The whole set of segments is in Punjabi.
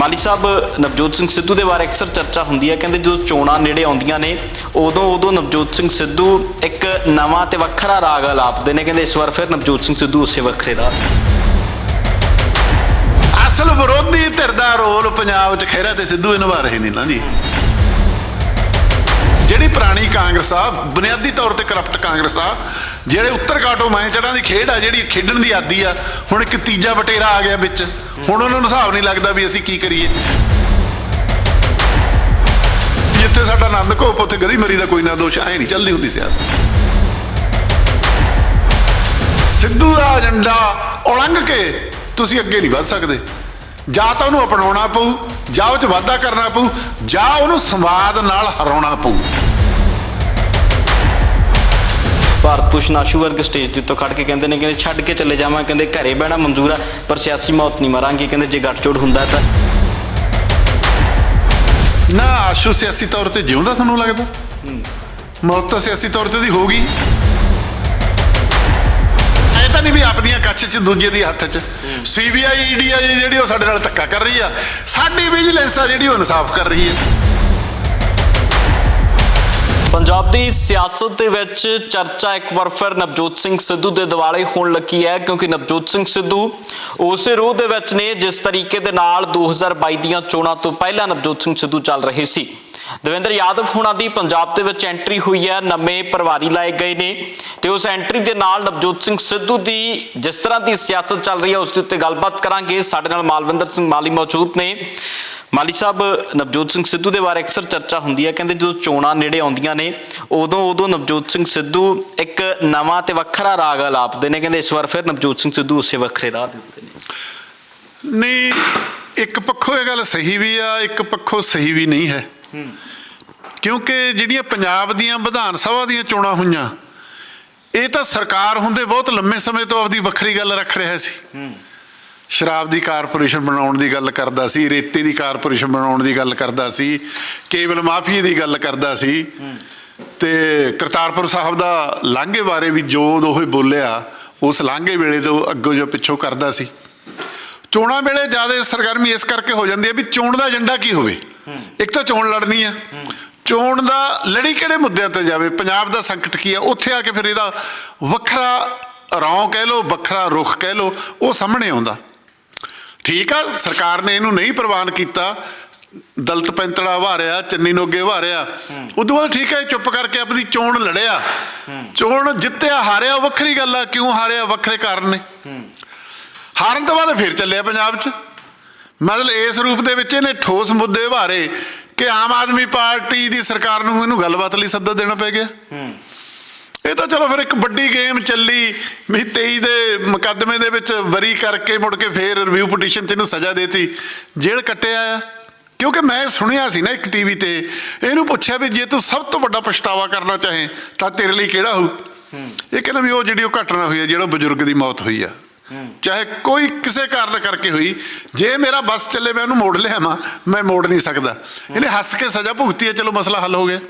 ਮਾਲੀ ਸਾਹਿਬ, ਨਵਜੋਤ ਸਿੰਘ ਸਿੱਧੂ ਦੇ ਬਾਰੇ ਅਕਸਰ ਚਰਚਾ ਹੁੰਦੀ ਹੈ। ਕਹਿੰਦੇ ਜਦੋਂ ਚੋਣਾਂ ਨੇੜੇ ਆਉਂਦੀਆਂ ਨੇ, ਉਦੋਂ ਉਦੋਂ ਨਵਜੋਤ ਸਿੰਘ ਸਿੱਧੂ ਇੱਕ ਨਵਾਂ ਤੇ ਵੱਖਰਾ ਰਾਗ ਆਲਾਪਦੇ ਨੇ। ਕਹਿੰਦੇ ਇਸ ਵਾਰ ਫਿਰ ਨਵਜੋਤ ਸਿੰਘ ਸਿੱਧੂ ਉਸੇ ਵੱਖਰੇ ਰਾਗ। ਅਸਲ ਵਿਰੋਧੀ ਧਿਰ ਦਾ ਰੋਲ ਪੰਜਾਬ 'ਚ ਖਹਿਰਾ ਤੇ ਸਿੱਧੂ ਨਿਭਾ ਰਹੇ ਨੇ ਨਾ ਜੀ। ਜਿਹੜੀ ਪੁਰਾਣੀ ਕਾਂਗਰਸ ਆ, ਬੁਨਿਆਦੀ ਤੌਰ ਤੇ ਕਰਪਟ ਕਾਂਗਰਸ ਆ ਜਿਹੜੇ ਉੱਤਰ ਕਾਟੋ ਮੈਂ ਚੜਾਂ ਦੀ ਖੇਡ ਆ, ਜਿਹੜੀ ਖੇਡਣ ਦੀ ਆਦੀ ਆ, ਹੁਣ ਇੱਕ ਤੀਜਾ ਬਟੇਰਾ ਆ ਗਿਆ ਵਿੱਚ। ਹੁਣ ਉਹਨਾਂ ਨੂੰ ਹਿਸਾਬ ਨਹੀਂ ਲੱਗਦਾ ਵੀ ਅਸੀਂ ਕੀ ਕਰੀਏ। ਜਿੱਥੇ ਸਾਡਾ ਆਨੰਦ ਘੋਪ, ਉੱਥੇ ਗਦੀ ਮਰੀ ਦਾ ਕੋਈ ਨਾ ਦੋਸ਼, ਐ ਨਹੀਂ ਚੱਲਦੀ ਹੁੰਦੀ ਸਿਆਸਤ। ਸਿੱਧੂ ਦਾ ਏਜੰਡਾ ਉਲੰਘ ਕੇ ਤੁਸੀਂ ਅੱਗੇ ਨਹੀਂ ਵੱਧ ਸਕਦੇ। ਜਾਂ ਤਾਂ ਉਹਨੂੰ ਅਪਣਾਉਣਾ ਪਊ, ਜਾਂ ਉਹ 'ਚ ਵਾਧਾ ਕਰਨਾ ਪਊ, ਜਾਂ ਉਹਨੂੰ ਸੰਵਾਦ ਨਾਲ ਹਰਾਉਣਾ ਪਊ। ਭਾਰਤ ਭੂਸ਼ਣ ਆਸ਼ੂ ਵਰਗ ਸਟੇਜ ਦੇ ਉੱਤੋਂ ਖੜ ਕੇ ਕਹਿੰਦੇ ਨੇ ਕਹਿੰਦੇ ਛੱਡ ਕੇ ਚੱਲੇ ਜਾਵਾਂ ਕਹਿੰਦੇ ਘਰੇ ਬਹਿਣਾ ਮਨਜ਼ੂਰ ਆ ਪਰ ਸਿਆਸੀ ਮੌਤ ਨਹੀਂ ਮਰਾਂਗੇ ਕਹਿੰਦੇ ਜੇ ਗੱਠਜੋੜ ਹੁੰਦਾ ਤਾਂ। ਨਾ ਆਸ਼ੂ ਸਿਆਸੀ ਤੌਰ ਤੇ ਜਿਉਂਦਾ ਤੁਹਾਨੂੰ ਲੱਗਦਾ? ਮੌਤ ਤਾਂ ਸਿਆਸੀ ਤੌਰ ਤੇ ਦੀ ਹੋਊਗੀ। ਐ ਤਾਂ ਨਹੀਂ ਵੀ ਆਪਦੀਆਂ ਕੱਛ 'ਚ ਦੂਜੇ ਦੀ ਹੱਥ 'ਚ। ਸੀਬੀਆਈ ਈਡੀਆਈ ਜਿਹੜੀ ਉਹ ਸਾਡੇ ਨਾਲ ਧੱਕਾ ਕਰ ਰਹੀ ਆ। ਸਾਡੀ ਵਿਜੀਲੈਂਸ ਆ ਜਿਹੜੀ ਉਹ ਇਨਸਾਫ ਕਰ ਰਹੀ ਹੈ ਪੰਜਾਬ ਦੀ ਸਿਆਸਤ ਦੇ ਵਿੱਚ ਚਰਚਾ ਇੱਕ ਵਾਰ ਫਿਰ ਨਵਜੋਤ ਸਿੰਘ ਸਿੱਧੂ ਦੇ ਦਿਵਾਲੇ ਹੋਣ ਲੱਗੀ ਹੈ, ਕਿਉਂਕਿ ਨਵਜੋਤ ਸਿੰਘ ਸਿੱਧੂ ਉਸੇ ਰੂਹ ਦੇ ਵਿੱਚ ਨੇ ਜਿਸ ਤਰੀਕੇ ਦੇ ਨਾਲ 2022 ਦੀਆਂ ਚੋਣਾਂ ਤੋਂ ਪਹਿਲਾਂ ਨਵਜੋਤ ਸਿੰਘ ਸਿੱਧੂ ਚੱਲ ਰਹੇ ਸੀ। ਦਵਿੰਦਰ ਯਾਦਵ ਹੁਣਾਂ ਦੀ ਪੰਜਾਬ ਦੇ ਵਿੱਚ ਐਂਟਰੀ ਹੋਈ ਹੈ, ਨਵੇਂ ਪ੍ਰਵਾਰੀ ਲਾਏ ਗਏ ਨੇ ਤੇ ਉਸ ਐਂਟਰੀ ਦੇ ਨਾਲ ਨਵਜੋਤ ਸਿੰਘ ਸਿੱਧੂ ਦੀ ਜਿਸ ਤਰ੍ਹਾਂ ਦੀ ਸਿਆਸਤ ਚੱਲ ਰਹੀ ਹੈ, ਉਸ ਦੇ ਉੱਤੇ ਗੱਲਬਾਤ ਕਰਾਂਗੇ। ਸਾਡੇ ਨਾਲ ਮਾਲਵਿੰਦਰ ਸਿੰਘ ਮਾਲੀ ਮੌਜੂਦ ਨੇ। ਮਾਲੀ ਸਾਹਿਬ ਨਵਜੋਤ ਸਿੰਘ ਸਿੱਧੂ ਦੇ ਬਾਰੇ ਅਕਸਰ ਚਰਚਾ ਹੁੰਦੀ ਹੈ। ਕਹਿੰਦੇ ਜਦੋਂ ਚੋਣਾਂ ਨੇੜੇ ਆਉਂਦੀਆਂ ਨੇ ਉਦੋਂ ਉਦੋਂ ਨਵਜੋਤ ਸਿੰਘ ਸਿੱਧੂ ਇੱਕ ਨਵਾਂ ਤੇ ਵੱਖਰਾ ਰਾਗ ਆਲਾਪਦੇ ਨੇ। ਕਹਿੰਦੇ ਇਸ ਵਾਰ ਫਿਰ ਨਵਜੋਤ ਸਿੰਘ ਸਿੱਧੂ ਉਸੇ ਵੱਖਰੇ ਰਾਹ ਦੇ ਉੱਤੇ ਨੇ। ਨਹੀਂ ਇੱਕ ਪੱਖੋਂ ਇਹ ਗੱਲ ਸਹੀ ਵੀ ਆ ਇੱਕ ਪੱਖੋਂ ਸਹੀ ਵੀ ਨਹੀਂ ਹੈ। ਕਿਉਂਕਿ ਜਿਹੜੀਆਂ ਪੰਜਾਬ ਦੀਆਂ ਵਿਧਾਨ ਸਭਾ ਦੀਆਂ ਚੋਣਾਂ ਹੋਈਆਂ ਇਹ ਤਾਂ ਸਰਕਾਰ ਹੁੰਦੇ ਬਹੁਤ ਲੰਮੇ ਸਮੇਂ ਤੋਂ ਆਪਦੀ ਵੱਖਰੀ ਗੱਲ ਰੱਖ ਰਿਹਾ ਸੀ। ਸ਼ਰਾਬ ਦੀ ਕਾਰਪੋਰੇਸ਼ਨ ਬਣਾਉਣ ਦੀ ਗੱਲ ਕਰਦਾ ਸੀ, ਰੇਤੇ ਦੀ ਕਾਰਪੋਰੇਸ਼ਨ ਬਣਾਉਣ ਦੀ ਗੱਲ ਕਰਦਾ ਸੀ, ਕੇਬਲ ਮਾਫੀਏ ਦੀ ਗੱਲ ਕਰਦਾ ਸੀ। ਤੇ ਕਰਤਾਰਪੁਰ ਸਾਹਿਬ ਦਾ ਲਾਂਘੇ ਬਾਰੇ ਵੀ ਜੋ ਉਹ ਬੋਲਿਆ, ਉਸ ਲਾਂਘੇ ਵੇਲੇ ਤੋਂ ਅੱਗੋਂ ਜੋ ਪਿੱਛੋਂ ਕਰਦਾ ਸੀ। ਚੋਣਾਂ ਵੇਲੇ ਜ਼ਿਆਦਾ ਸਰਗਰਮੀ ਇਸ ਕਰਕੇ ਹੋ ਜਾਂਦੀ ਹੈ ਵੀ ਚੋਣ ਦਾ ਏਜੰਡਾ ਕੀ ਹੋਵੇ? ਇੱਕ ਤਾਂ ਚੋਣ ਲੜਨੀ ਆ। ਚੋਣ ਦਾ ਲੜੀ ਕਿਹੜੇ ਮੁੱਦਿਆਂ ਤੇ ਜਾਵੇ? ਪੰਜਾਬ ਦਾ ਸੰਕਟ ਕੀ ਆ? ਉੱਥੇ ਆ ਕੇ ਫਿਰ ਇਹਦਾ ਵੱਖਰਾ ਰੌਂ ਕਹਿ ਲੋ ਵੱਖਰਾ ਰੁਖ ਕਹਿ ਲੋ ਉਹ ਸਾਹਮਣੇ ਆਉਂਦਾ। ਠੀਕ ਆ, ਸਰਕਾਰ ਨੇ ਇਹਨੂੰ ਨਹੀਂ ਪ੍ਰਵਾਨ ਕੀਤਾ। ਦਲਤ ਪੈਂਤੜਾ ਵਾਰਿਆ, ਚੰਨੀ ਨੋਗੇ ਵਾਰਿਆ। ਉਦੋਂ ਬਾਅਦ ਠੀਕ ਹੈ ਚੁੱਪ ਕਰਕੇ ਆਪਣੀ ਚੋਣ ਲੜਿਆ। ਚੋਣ ਜਿੱਤਿਆ, ਹਾਰਿਆ, ਵੱਖਰੀ ਗੱਲ ਆ, ਕਿਉਂ ਹਾਰਿਆ, ਵੱਖਰੇ ਕਾਰਨ ਨੇ। ਹਾਰਨ ਤੋਂ ਬਾਅਦ ਫਿਰ ਚੱਲਿਆ ਪੰਜਾਬ 'ਚ। ਮਤਲਬ ਇਸ ਰੂਪ ਦੇ ਵਿੱਚ ਇਹਨੇ ਠੋਸ ਮੁੱਦੇ ਭਾਰੇ ਕਿ ਆਮ ਆਦਮੀ ਪਾਰਟੀ ਦੀ ਸਰਕਾਰ ਨੂੰ ਇਹਨੂੰ ਗੱਲਬਾਤ ਲਈ ਸੱਦਾ ਦੇਣਾ ਪੈ ਗਿਆ। ਇਹ ਤਾਂ ਚਲੋ ਫਿਰ ਇੱਕ ਵੱਡੀ ਗੇਮ ਚੱਲੀ ਵੀ 23 ਦੇ ਮੁਕੱਦਮੇ ਦੇ ਵਿੱਚ ਬਰੀ ਕਰਕੇ ਮੁੜ ਕੇ ਫੇਰ ਰਿਵਿਊ ਪਟੀਸ਼ਨ ਤੇ ਇਹਨੂੰ ਸਜ਼ਾ ਦੇਤੀ। ਜੇਲ੍ਹ ਕੱਟਿਆ ਆ। ਕਿਉਂਕਿ ਮੈਂ ਸੁਣਿਆ ਸੀ ਨਾ ਇੱਕ ਟੀਵੀ ਤੇ ਇਹਨੂੰ ਪੁੱਛਿਆ ਵੀ ਜੇ ਤੂੰ ਸਭ ਤੋਂ ਵੱਡਾ ਪਛਤਾਵਾ ਕਰਨਾ ਚਾਹੇ ਤਾਂ ਤੇਰੇ ਲਈ ਕਿਹੜਾ ਹੋਊ? ਇਹ ਕਹਿੰਦਾ ਵੀ ਉਹ ਜਿਹੜੀ ਉਹ ਘਟਨਾ ਹੋਈ ਹੈ ਜਿਹੜਾ ਬਜ਼ੁਰਗ ਦੀ ਮੌਤ ਹੋਈ ਆ। ਚਾਹੇ ਕੋਈ ਕਿਸੇ ਕਾਰਨ ਕਰਕੇ ਹੋਈ ਜੇ ਮੇਰਾ ਬੱਸ ਚੱਲੇ ਮੈਂ ਉਹਨੂੰ ਮੋੜ ਲਿਆਵਾਂ ਮੈਂ ਮੋੜ ਨਹੀਂ ਸਕਦਾ। ਇਹਨੇ ਹੱਸ ਕੇ ਸਜ਼ਾ ਭੁਗਤੀ ਹੈ ਚਲੋ ਮਸਲਾ ਹੱਲ ਹੋ ਗਿਆ।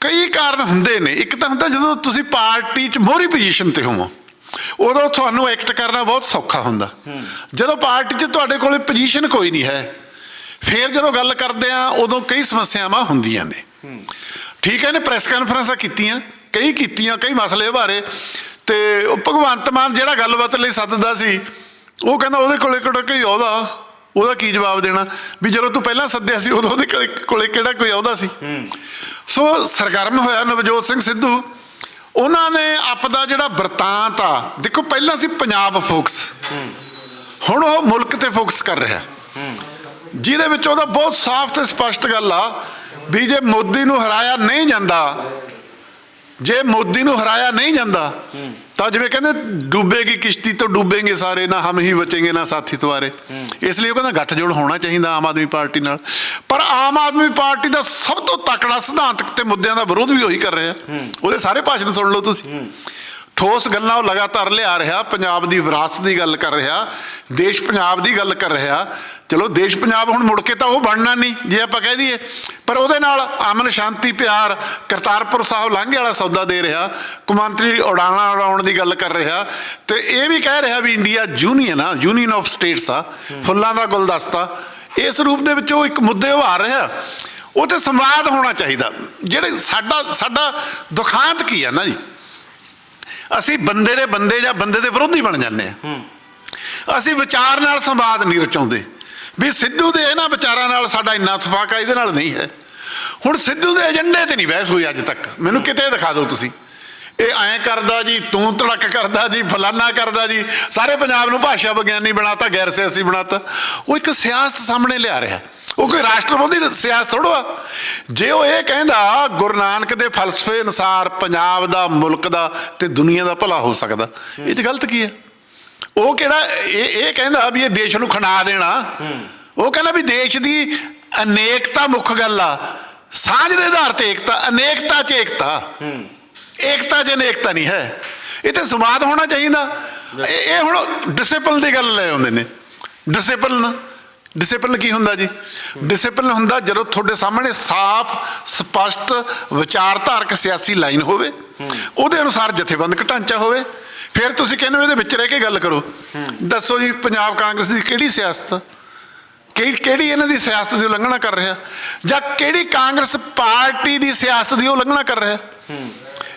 ਕਈ ਕਾਰਨ ਹੁੰਦੇ ਨੇ। ਇੱਕ ਤਾਂ ਹੁੰਦਾ ਜਦੋਂ ਤੁਸੀਂ ਪਾਰਟੀ 'ਚ ਮੋਹਰੀ ਪੋਜੀਸ਼ਨ ਤੇ ਹੋਵੋ, ਉਦੋਂ ਤੁਹਾਨੂੰ ਐਕਟ ਕਰਨਾ ਬਹੁਤ ਸੌਖਾ ਹੁੰਦਾ। ਜਦੋਂ ਪਾਰਟੀ 'ਚ ਤੁਹਾਡੇ ਕੋਲੇ ਪੋਜੀਸ਼ਨ ਕੋਈ ਨਹੀਂ ਹੈ, ਫਿਰ ਜਦੋਂ ਗੱਲ ਕਰਦੇ ਆ, ਉਦੋਂ ਕਈ ਸਮੱਸਿਆਵਾਂ ਹੁੰਦੀਆਂ ਨੇ। ਠੀਕ ਹੈ ਨੇ ਪ੍ਰੈਸ ਕਾਨਫਰੰਸਾਂ ਕੀਤੀਆਂ, ਕਈ ਕੀਤੀਆਂ, ਕਈ ਮਸਲੇ ਬਾਰੇ ਤੇ ਉਹ ਭਗਵੰਤ ਮਾਨ ਜਿਹੜਾ ਗੱਲਬਾਤ ਲਈ ਸੱਦਦਾ ਸੀ, ਉਹ ਕਹਿੰਦਾ ਉਹਦੇ ਕੋਲੇ ਕਿਹੜਾ ਕੋਈ ਅਹੁਦਾ? ਉਹਦਾ ਕੀ ਜਵਾਬ ਦੇਣਾ? ਵੀ ਜਦੋਂ ਤੂੰ ਪਹਿਲਾਂ ਸੱਦਿਆ ਸੀ, ਉਦੋਂ ਉਹਦੇ ਕੋਲੇ- ਕੋਲੇ ਕਿਹੜਾ ਕੋਈ ਅਹੁਦਾ ਸੀ? ਸੋ ਸਰਗਰਮ ਹੋਇਆ ਨਵਜੋਤ ਸਿੰਘ ਸਿੱਧੂ। ਉਹਨਾਂ ਨੇ ਆਪਦਾ ਜਿਹੜਾ ਵਰਤਾਂਤ ਆ, ਦੇਖੋ ਪਹਿਲਾਂ ਸੀ ਪੰਜਾਬ ਫੋਕਸ। ਹੁਣ ਉਹ ਮੁਲਕ ਤੇ ਫੋਕਸ ਕਰ ਰਿਹਾ। ਜਿਹਦੇ ਵਿੱਚ ਉਹਦਾ ਬਹੁਤ ਸਾਫ਼ ਤੇ ਸਪਸ਼ਟ ਗੱਲ ਆ ਵੀ ਜੇ ਮੋਦੀ ਨੂੰ ਹਰਾਇਆ ਨਹੀਂ ਜਾਂਦਾ ਜੇ ਮੋਦੀ ਨੂੰ ਹਰਾਇਆ ਨਹੀਂ ਜਾਂਦਾ, ਤਾਂ ਜਿਵੇਂ ਕਹਿੰਦੇ ਡੁੱਬੇਗੀ ਕਿਸ਼ਤੀ ਤੋਂ ਡੁੱਬेंगे ਸਾਰੇ, ਨਾ ਹਮ ਹੀ ਬਚेंगे ਨਾ ਸਾਥੀ ਤੁਹਾਰੇ। ਇਸ ਲਈ ਉਹ ਕਹਿੰਦਾ ਗੱਠਜੋੜ ਹੋਣਾ ਚਾਹੀਦਾ ਆਮ ਆਦਮੀ ਪਾਰਟੀ ਨਾਲ। ਪਰ ਆਮ ਆਦਮੀ ਪਾਰਟੀ ਦਾ ਸਭ ਤੋਂ ਤਕੜਾ ਸਿਧਾਂਤਕ ਤੇ ਮੁੱਦਿਆਂ ਦਾ ਵਿਰੋਧ ਵੀ ਉਹੀ ਕਰ ਰਿਹਾ। ਉਹਦੇ ਸਾਰੇ ਭਾਸ਼ਣ ਸੁਣ ਲਓ ਤੁਸੀਂ। ਠੋਸ ਗੱਲਾਂ ਉਹ ਲਗਾਤਾਰ ਲਿਆ ਰਿਹਾ, ਪੰਜਾਬ ਦੀ ਵਿਰਾਸਤ ਦੀ ਗੱਲ ਕਰ ਰਿਹਾ, ਦੇਸ਼ ਪੰਜਾਬ ਦੀ ਗੱਲ ਕਰ ਰਿਹਾ। ਚਲੋ ਦੇਸ਼ ਪੰਜਾਬ ਹੁਣ ਮੁੜ ਕੇ ਤਾਂ ਉਹ ਬਣਨਾ ਨਹੀਂ ਜੇ ਆਪਾਂ ਕਹਿ ਦਈਏ। ਪਰ ਉਹਦੇ ਨਾਲ ਅਮਨ ਸ਼ਾਂਤੀ ਪਿਆਰ ਕਰਤਾਰਪੁਰ ਸਾਹਿਬ ਲਾਂਘੇ ਵਾਲਾ ਸੌਦਾ ਦੇ ਰਿਹਾ ਕੁਮਾਂਤਰੀ ਉਡਾਣਾ ਉਡਾਉਣ ਦੀ ਗੱਲ ਕਰ ਰਿਹਾ। ਤੇ ਇਹ ਵੀ ਕਹਿ ਰਿਹਾ ਵੀ ਇੰਡੀਆ ਯੂਨੀਅਨ ਆ ਯੂਨੀਅਨ ਆਫ ਸਟੇਟਸ ਆ ਫੁੱਲਾਂ ਦਾ ਗੁਲਦਸਤਾ। ਇਸ ਰੂਪ ਦੇ ਵਿੱਚ ਉਹ ਇੱਕ ਮੁੱਦੇ ਉਭਾਰ ਰਿਹਾ। ਉਹ ਤੇ ਸੰਵਾਦ ਹੋਣਾ ਚਾਹੀਦਾ। ਜਿਹੜੇ ਸਾਡਾ ਸਾਡਾ ਦੁਖਾਂਤ ਕੀ ਆ ਨਾ ਜੀ? ਅਸੀਂ ਬੰਦੇ ਦੇ ਬੰਦੇ ਜਾਂ ਬੰਦੇ ਦੇ ਵਿਰੋਧੀ ਬਣ ਜਾਂਦੇ ਆ। ਅਸੀਂ ਵਿਚਾਰ ਨਾਲ ਸੰਵਾਦ ਨਹੀਂ ਰਚਾਉਂਦੇ। ਵੀ ਸਿੱਧੂ ਦੇ ਇਹਨਾਂ ਵਿਚਾਰਾਂ ਨਾਲ ਸਾਡਾ ਇੰਨਾ ਇਤਫਾਕ ਇਹਦੇ ਨਾਲ ਨਹੀਂ ਹੈ। ਹੁਣ ਸਿੱਧੂ ਦੇ ਏਜੰਡੇ ਤੇ ਨਹੀਂ ਬਹਿਸ ਹੋਈ ਅੱਜ ਤੱਕ। ਮੈਨੂੰ ਕਿਤੇ ਦਿਖਾ ਦਿਓ ਤੁਸੀਂ। ਇਹ ਐਂ ਕਰਦਾ ਜੀ, ਤੂੰ ਧੜਕ ਕਰਦਾ ਜੀ, ਫਲਾਨਾ ਕਰਦਾ ਜੀ। ਸਾਰੇ ਪੰਜਾਬ ਨੂੰ ਭਾਸ਼ਾ ਵਿਗਿਆਨੀ ਬਣਾਤਾ, ਗੈਰ ਸਿਆਸੀ ਬਣਾਤਾ। ਉਹ ਇੱਕ ਸਿਆਸਤ ਸਾਹਮਣੇ ਲਿਆ ਰਿਹਾ। ਉਹ ਕੋਈ ਰਾਸ਼ਟਰਵਾਦੀ ਸਿਆਸਤ ਥੋੜੋ ਆ। ਜੇ ਉਹ ਇਹ ਕਹਿੰਦਾ, ਗੁਰੂ ਨਾਨਕ ਦੇ ਫਲਸਫੇ ਅਨੁਸਾਰ ਪੰਜਾਬ ਦਾ, ਮੁਲਕ ਦਾ ਤੇ ਦੁਨੀਆ ਦਾ ਭਲਾ ਹੋ ਸਕਦਾ। ਇਹ ਤੇ ਗਲਤ ਕੀ ਹੈ? ਉਹ ਕਿਹੜਾ, ਇਹ ਇਹ ਕਹਿੰਦਾ ਵੀ ਇਹ ਦੇਸ਼ ਨੂੰ ਖਣਾ ਦੇਣਾ। ਉਹ ਕਹਿੰਦਾ ਵੀ ਦੇਸ਼ ਦੀ ਅਨੇਕਤਾ ਮੁੱਖ ਗੱਲ ਆ। ਸਾਂਝ ਦੇ ਆਧਾਰ ਤੇ ਏਕਤਾ, ਅਨੇਕਤਾ ਚ ਏਕਤਾ। ਏਕਤਾ ਚ ਅਨੇਕਤਾ ਨਹੀਂ ਹੈ। ਇਹ ਤੇ ਸੰਵਾਦ ਹੋਣਾ ਚਾਹੀਦਾ। ਇਹ ਇਹ ਹੁਣ ਡਿਸਪਲਿਨ ਦੀ ਗੱਲ ਲੈ ਆਉਂਦੇ ਨੇ। ਡਿਸਪਲਿਨ ਡਿਸਪਲਿਨ ਕੀ ਹੁੰਦਾ ਜੀ? ਡਿਸਪਲਿਨ ਹੁੰਦਾ ਜਦੋਂ ਤੁਹਾਡੇ ਸਾਹਮਣੇ ਸਾਫ਼, ਸਪਸ਼ਟ ਵਿਚਾਰਧਾਰਕ ਸਿਆਸੀ ਲਾਈਨ ਹੋਵੇ। ਉਹਦੇ ਅਨੁਸਾਰ ਜਥੇਬੰਦਕ ਢਾਂਚਾ ਹੋਵੇ। ਫਿਰ ਤੁਸੀਂ ਕਹਿੰਦੇ ਹੋ ਇਹਦੇ ਵਿੱਚ ਰਹਿ ਕੇ ਗੱਲ ਕਰੋ। ਦੱਸੋ ਜੀ, ਪੰਜਾਬ ਕਾਂਗਰਸ ਦੀ ਕਿਹੜੀ ਸਿਆਸਤ? ਕਿਹੜੀ ਕਿਹੜੀ ਇਹਨਾਂ ਦੀ ਸਿਆਸਤ ਦੀ ਉਲੰਘਣਾ ਕਰ ਰਿਹਾ? ਜਾਂ ਕਿਹੜੀ ਕਾਂਗਰਸ ਪਾਰਟੀ ਦੀ ਸਿਆਸਤ ਦੀ ਉਲੰਘਣਾ ਕਰ ਰਿਹਾ?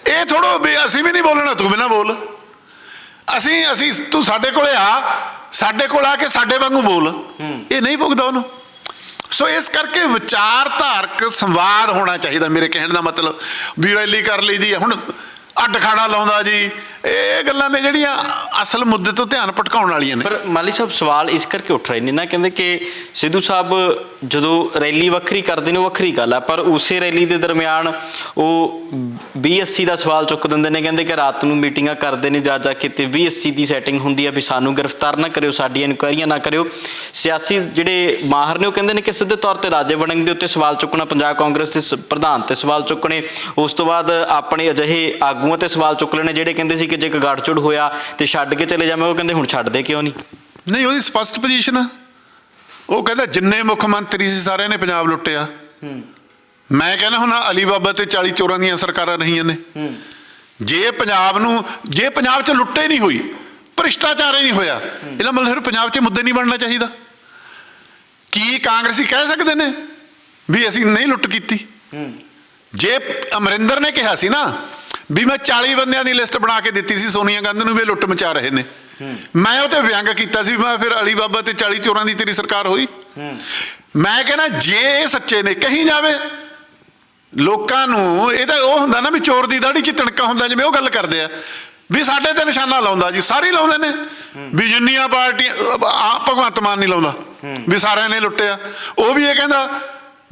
ਇਹ ਥੋੜੋ ਵੀ ਅਸੀਂ ਵੀ ਨਹੀਂ ਬੋਲਣਾ, ਤੂੰ ਵੀ ਨਾ ਬੋਲ। ਅਸੀਂ ਅਸੀਂ ਤੂੰ ਸਾਡੇ ਕੋਲੇ ਆ, ਸਾਡੇ ਕੋਲ ਆ ਕੇ ਸਾਡੇ ਵਾਂਗੂ ਬੋਲ। ਇਹ ਨਹੀਂ ਭੁਗਦਾ ਉਹਨੂੰ। ਸੋ ਇਸ ਕਰਕੇ ਵਿਚਾਰਧਾਰਕ ਸੰਵਾਦ ਹੋਣਾ ਚਾਹੀਦਾ, ਮੇਰੇ ਕਹਿਣ ਦਾ ਮਤਲਬ। ਵੀ ਰੈਲੀ ਕਰ ਲਈ ਦੀ ਹੁਣ ਅੱਡ ਖਾਣਾ ਲਾਉਂਦਾ ਜੀ ਇਹ ਗੱਲਾਂ ਨੇ ਜਿਹੜੀਆਂ ਅਸਲ ਮੁੱਦੇ ਤੋਂ ਧਿਆਨ ਭਟਕਾਉਣ ਵਾਲੀਆਂ ਨੇ। ਪਰ ਮਾਲੀ ਸਾਹਿਬ, ਸਵਾਲ ਇਸ ਕਰਕੇ ਉੱਠ ਰਹੇ ਨੇ ਨਾ, ਕਹਿੰਦੇ ਕਿ ਸਿੱਧੂ ਸਾਹਿਬ ਜਦੋਂ ਰੈਲੀ ਵੱਖਰੀ ਕਰਦੇ ਨੇ, ਉਹ ਵੱਖਰੀ ਗੱਲ ਆ, ਪਰ ਉਸੇ ਰੈਲੀ ਦੇ ਦਰਮਿਆਨ ਉਹ ਬੀਐਸਸੀ ਦਾ ਸਵਾਲ ਚੁੱਕ ਦਿੰਦੇ ਨੇ, ਕਹਿੰਦੇ ਕਿ ਰਾਤ ਨੂੰ ਮੀਟਿੰਗਾਂ ਕਰਦੇ ਨੇ, ਜਾ ਜਾ ਕੇ ਤੇ ਬੀਐਸਸੀ ਦੀ ਸੈਟਿੰਗ ਹੁੰਦੀ ਆ ਵੀ ਸਾਨੂੰ ਗ੍ਰਿਫਤਾਰ ਨਾ ਕਰਿਓ, ਸਾਡੀਆਂ ਇਨਕੁਆਇਰੀਆਂ ਨਾ ਕਰਿਓ। ਸਿਆਸੀ ਜਿਹੜੇ ਮਾਹਰ ਨੇ, ਉਹ ਕਹਿੰਦੇ ਨੇ ਕਿ ਸਿੱਧੇ ਤੌਰ ਤੇ ਰਾਜੇ ਵੜਿੰਗ ਦੇ ਉੱਤੇ ਸਵਾਲ ਚੁੱਕਣਾ, ਪੰਜਾਬ ਕਾਂਗਰਸ ਦੇ ਸ- ਪ੍ਰਧਾਨ ਤੇ ਸਵਾਲ ਚੁੱਕਣੇ, ਉਸ ਤੋਂ ਬਾਅਦ ਆਪਣੇ ਅਜਿਹੇ ਆਗੂਆਂ ਤੇ ਸਵਾਲ ਚੁੱਕ ਲੈਣੇ, ਜਿਹੜੇ ਕਹਿੰਦੇ ਸੀ ਕਿ ਜੇ ਇੱਕ ਗੜਚੁੜ ਹੋਇਆ ਤੇ ਛੱਡ ਕੇ ਚਲੇ ਜਾਵੇਂ ਉਹ ਕਹਿੰਦੇ ਹੁਣ ਛੱਡਦੇ ਕਿਉਂ ਨਹੀਂ? ਨਹੀਂ ਉਹਦੀ ਸਪਸ਼ਟ ਪੋਜੀਸ਼ਨ ਆ। ਉਹ ਕਹਿੰਦਾ ਜਿੰਨੇ ਮੁੱਖ ਮੰਤਰੀ ਸੀ ਸਾਰਿਆਂ ਨੇ ਪੰਜਾਬ ਲੁੱਟਿਆ। ਮੈਂ ਕਹਿੰਦਾ ਹੁਣ ਅਲੀ ਬਾਬਾ ਤੇ 40 ਚੋਰਾਂ ਦੀਆਂ ਸਰਕਾਰਾਂ ਰਹੀਆਂ ਨੇ। ਜੇ ਪੰਜਾਬ ਨੂੰ ਜੇ ਪੰਜਾਬ 'ਚ ਲੁੱਟੇ ਨਹੀਂ ਹੋਈ ਭ੍ਰਿਸ਼ਟਾਚਾਰ ਹੀ ਨਹੀਂ ਹੋਇਆ ਇਹਦਾ ਮਤਲਬ ਫਿਰ ਪੰਜਾਬ 'ਚ ਮੁੱਦੇ ਨਹੀਂ ਬਣਨਾ ਚਾਹੀਦਾ। ਕੀ ਕਾਂਗਰਸੀ ਕਹਿ ਸਕਦੇ ਨੇ ਵੀ ਅਸੀਂ ਨਹੀਂ ਲੁੱਟ ਕੀਤੀ? ਜੇ ਅਮਰਿੰਦਰ ਨੇ ਕਿਹਾ ਸੀ ਨਾ ਵੀ ਮੈਂ 40 ਬੰਦਿਆਂ ਦੀ ਲਿਸਟ ਬਣਾ ਕੇ ਦਿੱਤੀ ਸੀ ਸੋਨੀਆ ਗਾਂਧੀ ਨੂੰ ਵੀ ਲੁੱਟ ਮਚਾ ਰਹੇ ਨੇ। ਮੈਂ ਉਹ ਤੇ ਵਿਅੰਗ ਕੀਤਾ ਸੀ, ਮੈਂ ਫਿਰ ਅਲੀ ਬਾਬਾ ਤੇ 40 ਚੋਰਾਂ ਦੀ ਤੇਰੀ ਸਰਕਾਰ ਹੋਈ। ਮੈਂ ਕਹਿੰਦਾ, ਜੇ ਇਹ ਸੱਚੇ ਨੇ, ਕਹੀ ਜਾਵੇ। ਲੋਕਾਂ ਨੂੰ ਇਹ ਤਾਂ ਉਹ ਹੁੰਦਾ ਨਾ ਵੀ ਚੋਰ ਦੀ ਦਾੜੀ 'ਚ ਤਣਕਾ ਹੁੰਦਾ ਜਿਵੇਂ ਉਹ ਗੱਲ ਕਰਦੇ ਆ। ਵੀ ਸਾਡੇ ਤੇ ਨਿਸ਼ਾਨਾ ਲਾਉਂਦਾ ਜੀ, ਸਾਰੇ ਲਾਉਂਦੇ ਨੇ। ਵੀ ਜਿੰਨੀਆਂ ਪਾਰਟੀਆਂ ਆ ਭਗਵੰਤ ਮਾਨ ਨਹੀਂ ਲਾਉਂਦਾ। ਵੀ ਸਾਰਿਆਂ ਨੇ ਲੁੱਟਿਆ। ਉਹ ਵੀ ਇਹ ਕਹਿੰਦਾ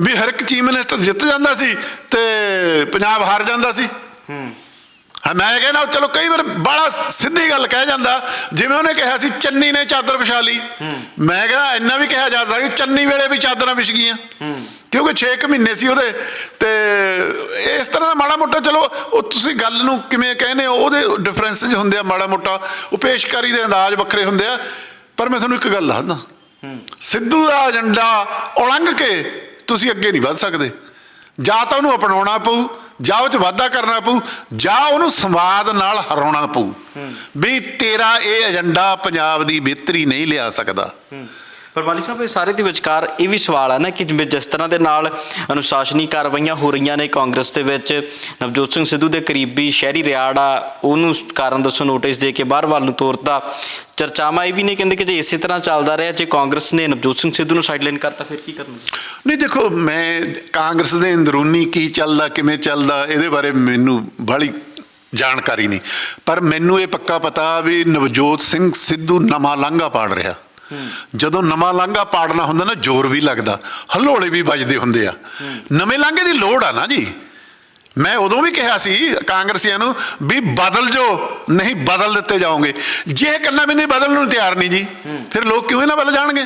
ਵੀ ਹਰ ਇੱਕ ਚੀਫ ਮਿਨਿਸਟਰ ਜਿੱਤ ਜਾਂਦਾ ਸੀ ਤੇ ਪੰਜਾਬ ਹਾਰ ਜਾਂਦਾ ਸੀ। ਹਾਂ ਮੈਂ ਕਹਿੰਦਾ ਚਲੋ ਕਈ ਵਾਰ ਬੜਾ ਸਿੱਧੀ ਗੱਲ ਕਹਿ ਜਾਂਦਾ। ਜਿਵੇਂ ਉਹਨੇ ਕਿਹਾ ਸੀ ਚੰਨੀ ਨੇ ਚਾਦਰ ਵਿਛਾ ਲਈ। ਮੈਂ ਕਹਿੰਦਾ ਇੰਨਾ ਵੀ ਕਿਹਾ ਜਾ ਸਕਦਾ ਚੰਨੀ ਵੇਲੇ ਵੀ ਚਾਦਰਾਂ ਵਿਛ ਗਈਆਂ। ਕਿਉਂਕਿ 6 ਮਹੀਨੇ ਸੀ ਉਹਦੇ ਤੇ ਇਸ ਤਰ੍ਹਾਂ ਦਾ ਮਾੜਾ ਮੋਟਾ ਚਲੋ ਉਹ ਤੁਸੀਂ ਗੱਲ ਨੂੰ ਕਿਵੇਂ ਕਹਿੰਦੇ ਹੋ ਉਹਦੇ ਡਿਫਰੈਂਸਸ ਹੁੰਦੇ ਆ ਮਾੜਾ ਮੋਟਾ। ਉਹ ਪੇਸ਼ਕਾਰੀ ਦੇ ਅੰਦਾਜ਼ ਵੱਖਰੇ ਹੁੰਦੇ ਆ। ਪਰ ਮੈਂ ਤੁਹਾਨੂੰ ਇੱਕ ਗੱਲ ਦੱਸਦਾ। ਸਿੱਧੂ ਦਾ ਏਜੰਡਾ ਉਲੰਘ ਕੇ ਤੁਸੀਂ ਅੱਗੇ ਨਹੀਂ ਵੱਧ ਸਕਦੇ। ਜਾਂ ਤਾਂ ਉਹਨੂੰ ਅਪਣਾਉਣਾ ਪਊ ਜਾਂ ਉਹ ਚ ਵਾਧਾ ਕਰਨਾ ਪਊ ਜਾਂ ਉਹਨੂੰ ਸੰਵਾਦ ਨਾਲ ਹਰਾਉਣਾ ਪਊ। ਵੀ ਤੇਰਾ ਇਹ ਏਜੰਡਾ ਪੰਜਾਬ ਦੀ ਬਿਹਤਰੀ ਨਹੀਂ ਲਿਆ ਸਕਦਾ। ਪਰ ਮਾਲੀ ਸਾਹਿਬ, ਇਹ ਸਾਰੇ ਦੇ ਵਿਚਕਾਰ ਇਹ ਵੀ ਸਵਾਲ ਆ ਨਾ ਕਿ ਜਿਵੇਂ ਜਿਸ ਤਰ੍ਹਾਂ ਦੇ ਨਾਲ ਅਨੁਸ਼ਾਸਨੀ ਕਾਰਵਾਈਆਂ ਹੋ ਰਹੀਆਂ ਨੇ ਕਾਂਗਰਸ ਦੇ ਵਿੱਚ, ਨਵਜੋਤ ਸਿੰਘ ਸਿੱਧੂ ਦੇ ਕਰੀਬੀ ਸ਼ਹਿਰੀ ਰਿਆੜ ਆ, ਉਹਨੂੰ ਕਾਰਨ ਦੱਸੋ ਨੋਟਿਸ ਦੇ ਕੇ ਬਾਹਰ ਵੱਲ ਨੂੰ ਤੋਰਤਾ। ਚਰਚਾਵਾਂ ਇਹ ਵੀ ਨਹੀਂ ਕਹਿੰਦੇ ਕਿ ਜੇ ਇਸੇ ਤਰ੍ਹਾਂ ਚੱਲਦਾ ਰਿਹਾ, ਜੇ ਕਾਂਗਰਸ ਨੇ ਨਵਜੋਤ ਸਿੰਘ ਸਿੱਧੂ ਨੂੰ ਸਾਈਡਲਾਈਨ ਕਰਤਾ, ਫਿਰ ਕੀ ਕਰਨਾ ਨਹੀਂ, ਦੇਖੋ, ਮੈਂ ਕਾਂਗਰਸ ਦੇ ਅੰਦਰੂਨੀ ਕੀ ਚੱਲਦਾ, ਕਿਵੇਂ ਚੱਲਦਾ, ਇਹਦੇ ਬਾਰੇ ਮੈਨੂੰ ਬਾਹਲੀ ਜਾਣਕਾਰੀ ਨਹੀਂ। ਪਰ ਮੈਨੂੰ ਇਹ ਪੱਕਾ ਪਤਾ ਵੀ ਨਵਜੋਤ ਸਿੰਘ ਸਿੱਧੂ ਨਵਾਂ ਲਾਂਘਾ ਪਾੜ ਰਿਹਾ। ਜਦੋਂ ਨਵਾਂ ਲਾਂਘਾ ਪਾੜਨਾ ਹੁੰਦਾ ਨਾ, ਜ਼ੋਰ ਵੀ ਲੱਗਦਾ। ਹਲੋਲੇ ਵੀ ਵੱਜਦੇ ਹੁੰਦੇ ਆ। ਨਵੇਂ ਲਾਂਘੇ ਦੀ ਲੋੜ ਆ ਨਾ ਜੀ। ਮੈਂ ਉਦੋਂ ਵੀ ਕਿਹਾ ਸੀ ਕਾਂਗਰਸੀਆਂ ਨੂੰ ਵੀ ਬਦਲ ਜੋ, ਨਹੀਂ ਬਦਲ ਦਿੱਤੇ ਜਾਓਗੇ। ਜੇ ਕੰਨਾ ਬਿੰਦੀ ਬਦਲਣ ਨੂੰ ਤਿਆਰ ਨਹੀਂ ਜੀ, ਫਿਰ ਲੋਕ ਕਿਉਂ ਨਾ ਬਦਲ ਜਾਣਗੇ?